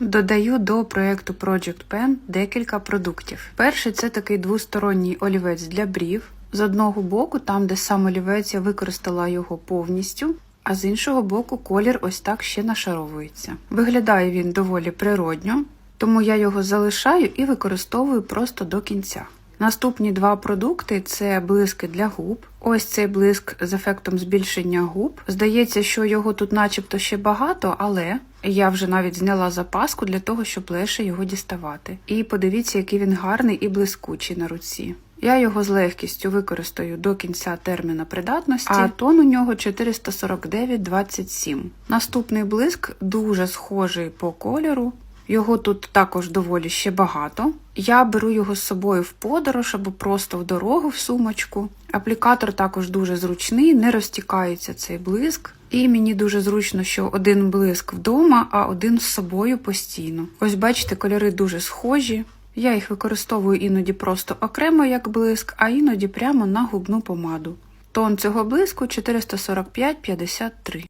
Додаю до проєкту Project Pen декілька продуктів. Перший це такий двосторонній олівець для брів. З одного боку, там, де сам олівець, я використала його повністю, а з іншого боку, колір ось так ще нашаровується. Виглядає він доволі природньо, тому я його залишаю і використовую просто до кінця. Наступні два продукти це блиски для губ. Ось цей блиск з ефектом збільшення губ. Здається, що його тут начебто ще багато, але я вже навіть зняла запаску для того, щоб легше його діставати. І подивіться, який він гарний і блискучий на руці. Я його з легкістю використаю до кінця терміна придатності, а тон у нього 449,27. Наступний блиск дуже схожий по кольору. Його тут також доволі ще багато. Я беру його з собою в подорож або просто в дорогу в сумочку. Аплікатор також дуже зручний, не розтікається цей блиск. І мені дуже зручно, що один блиск вдома, а один з собою постійно. Ось бачите, кольори дуже схожі. Я їх використовую іноді просто окремо як блиск, а іноді прямо на губну помаду. Тон цього блиску 445,53.